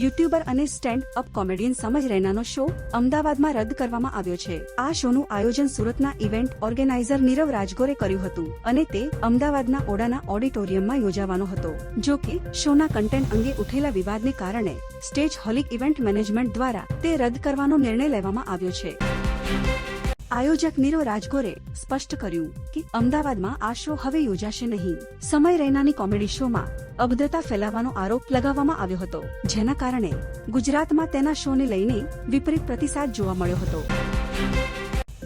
YouTuber અને stand up comedian સમજ રૈનાનો show અમદાવાદમાં રદ કરવામાં આવ્યો છે. આ શોનું આયોજન સુરતના ઇવેન્ટ ઓર્ગેનાઇઝર નીરવ રાજગોરે કર્યું હતું અને તે અમદાવાદના ઓડાના ઓડિટોરિયમમાં યોજાવાનો હતો. જો કે, શોના કન્ટેન્ટ અંગે ઉઠેલા વિવાદને કારણે સ્ટેજ હોલિક ઇવેન્ટ મેનેજમેન્ટ દ્વારા તે રદ કરવાનો નિર્ણય લેવામાં આવ્યો છે. આયોજક નીરવ રાજગોરે સ્પષ્ટ કર્યું કે અમદાવાદમાં આ શો હવે યોજાશે નહીં. સમય રૈનાની કોમેડી શોમાં અભદ્રતા ફેલાવવાનો આરોપ લગાવવામાં આવ્યો હતો, જેના કારણે ગુજરાતમાં તેના શોને લઈને વિપરીત પ્રતિસાદ જોવા મળ્યો હતો.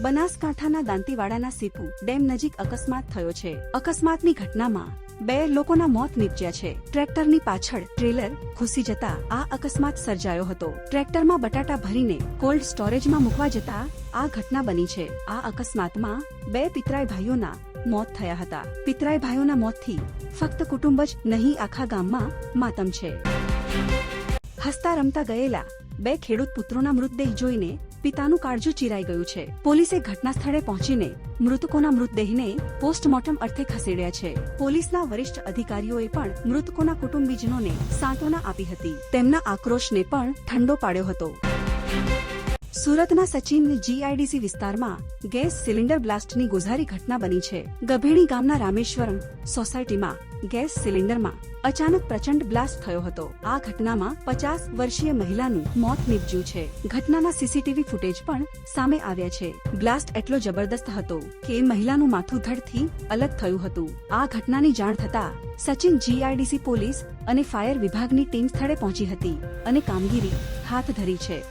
બનાસકાંઠાના દાંતીવાડાના સીપુ ડેમ નજીક અકસ્માત થયો છે. અકસ્માતની ઘટનામાં બે લોકોના મોત નીપજ્યા છે. ટ્રેક્ટરની પાછળ ટ્રેલર ઘૂસી જતા આ અકસ્માત સર્જાયો હતો. ટ્રેક્ટરમાં બટાટા ભરીને કોલ્ડ સ્ટોરેજમાં મૂકવા જતા આ ઘટના બની છે. આ અકસ્માતમાં બે પિતરાય ભાઈઓના મોત થયા હતા. પિતરાય ભાઈઓના મોતથી ફક્ત કુટુંબ જ નહીં, આખા ગામમાં માતમ છે. હસતા રમતા ગયેલા બે ખેડૂત પુત્રોના મૃતદેહ જોઈને પિતાનું કાળજું ચીરાઈ ગયું છે. પોલીસે ઘટના સ્થળે પહોંચીને મૃતકોના મૃતદેહને પોસ્ટમોર્ટમ અર્થે ખસેડ્યા છે. પોલીસના વરિષ્ઠ અધિકારીઓએ પણ મૃતકોના કુટુંબીજનોને સાંત્વના આપી હતી. તેમના આક્રોશને પણ ઠંડો પાડ્યો હતો. સુરતના સચિન જીઆઈડીસી વિસ્તારમાં ગેસ સિલિન્ડર બ્લાસ્ટની ગોઝારી ઘટના બની છે. ગભેણી ગામના રામેશ્વરમ સોસાયટીમાં ગેસ સિલિન્ડરમાં અચાનક પ્રચંડ બ્લાસ્ટ થયો હતો. આ ઘટનામાં પચાસ વર્ષીય મહિલાનું મોત નીપજ્યું છે. ઘટનાના સીસીટીવી ફૂટેજ પણ સામે આવ્યા છે. બ્લાસ્ટ એટલો જબરદસ્ત હતો કે મહિલાનું માથું ધડથી અલગ થયું હતું. આ ઘટનાની જાણ થતા સચિન જીઆઈડીસી પોલીસ અને ફાયર વિભાગની ટીમ સ્થળે પહોંચી હતી અને કામગીરી હાથ ધરી છે.